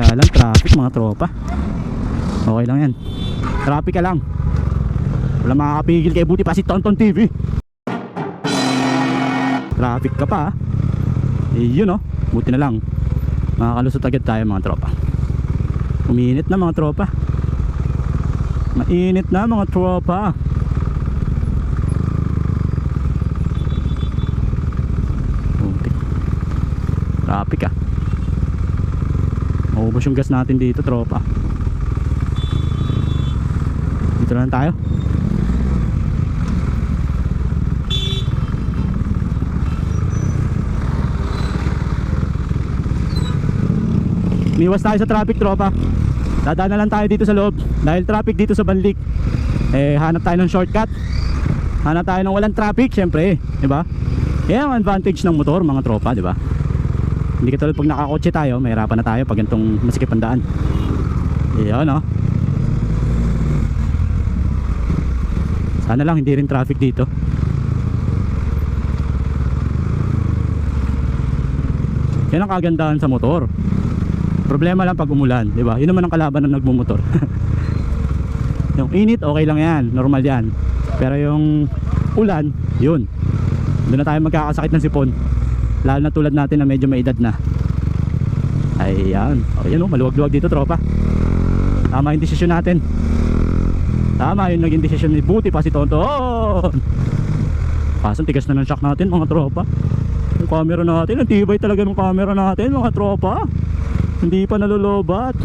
Kaya lang traffic mga tropa. Okay lang yan. Traffic ka lang. Wala makakapigil kay buti pa si Tonton TV. Traffic ka pa. ah. Eh yun oh. Buti na lang. Makakalusot agad tayo mga tropa. Uminit na mga tropa. Mainit na mga tropa. Putik. Traffic ah. Maubos yung gas natin dito tropa. Dito lang tayo. Miwas tayo sa traffic tropa. Dadaan na lang tayo dito sa loob. Dahil traffic dito sa Banlik. Eh hanap tayo ng shortcut. Hanap tayo ng walang traffic syempre, 'di ba? Yan ang advantage ng motor mga tropa, ba? Hindi katulad pag nakakotse tayo, mahirapan na tayo pag ganitong masikip ang daan. Iyon, no? Sana lang hindi rin traffic dito. Yan ang kagandahan sa motor. Problema lang pag umulan, di ba? Yun naman ang kalaban ng nagmumotor. yung init, okay lang yan. Normal yan. Pero yung ulan, yun. Doon na tayo magkakasakit ng sipon. Lalo na tulad natin na medyo may edad na. Ayan. O yan o, maluwag-luwag dito tropa. Tama yung desisyon natin. Tama yung naging desisyon ni Buti pa si Tonton. Kaso tigas na ng shock natin mga tropa. Yung camera natin, ang tibay talaga ng camera natin mga tropa. Hindi pa nalulobat.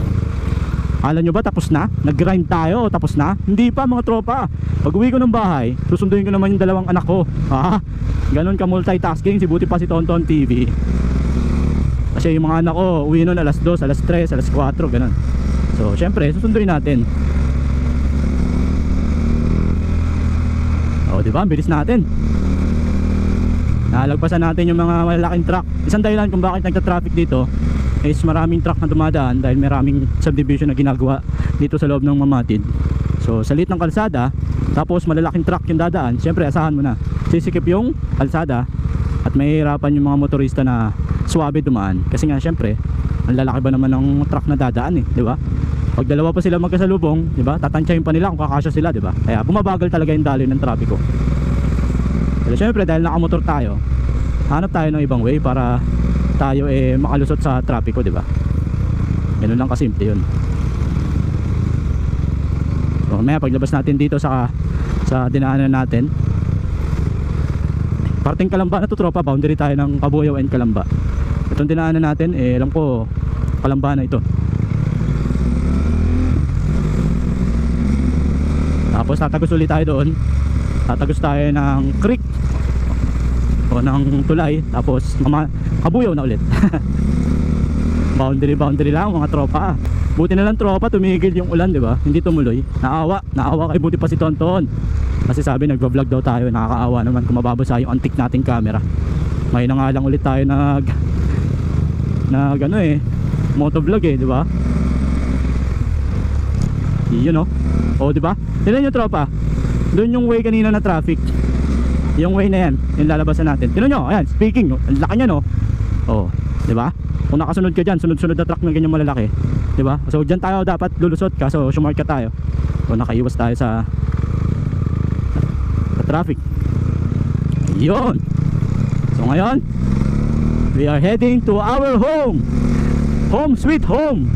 Akala nyo ba tapos na? Nag-grind tayo, tapos na? Hindi pa mga tropa. Pag uwi ko ng bahay, susunduin ko naman yung dalawang anak ko. Ha? Ganon ka multitasking, si Buti pa si Tonton TV. Kasi yung mga anak ko, uwi nun alas 2, alas 3, alas 4, ganon. So, syempre, susunduin natin. O, di ba? Ang bilis natin. Nalagpasan natin yung mga malalaking truck. Isang dahilan kung bakit nagta-traffic dito is maraming truck na dumadaan dahil maraming subdivision na ginagawa dito sa loob ng Mamatid. So sa lit ng kalsada, tapos malalaking truck yung dadaan, syempre asahan mo na. Sisikip yung kalsada at mahihirapan yung mga motorista na suwabe dumaan. Kasi nga syempre, ang lalaki ba naman ng truck na dadaan eh, di ba? Pag dalawa pa sila magkasalubong, di ba? Tatansyahin pa nila kung kakasya sila, di ba? Kaya bumabagal talaga yung daloy ng trapiko. Pero syempre dahil nakamotor tayo, hanap tayo ng ibang way para tayo eh makalusot sa trapiko, di ba? Ganun lang kasimple yun. So, mamaya paglabas natin dito sa sa dinaanan natin. Parting Kalamba na to tropa, boundary tayo ng Kabuyaw and Kalamba. Itong dinaanan natin, eh alam ko Kalamba na ito. Tapos tatagos ulit tayo doon. Tatagos tayo ng creek o ng tulay tapos kabuyaw na ulit. Boundary boundary lang mga tropa. Buti na lang tropa tumigil yung ulan di ba? Hindi tumuloy. Naawa naawa kay buti pa si Tonton. Kasi sabi nagva-vlog daw tayo nakakaawa naman kung mababasa yung antik nating camera. May na nga lang ulit tayo nag nag ano eh motovlog eh di ba? Yun oh oh di ba? Tignan nyo tropa. Doon yung way kanina na traffic yung way na yan yung lalabasan natin. Tignan nyo ayan speaking ang laki niya no? Oh di ba? Kung nakasunod ka dyan sunod-sunod na truck ng ganyan malalaki di ba? So dyan tayo dapat lulusot kaso sumarka tayo. O nakaiwas tayo sa sa traffic. Yun so ngayon we are heading to our home. Home sweet home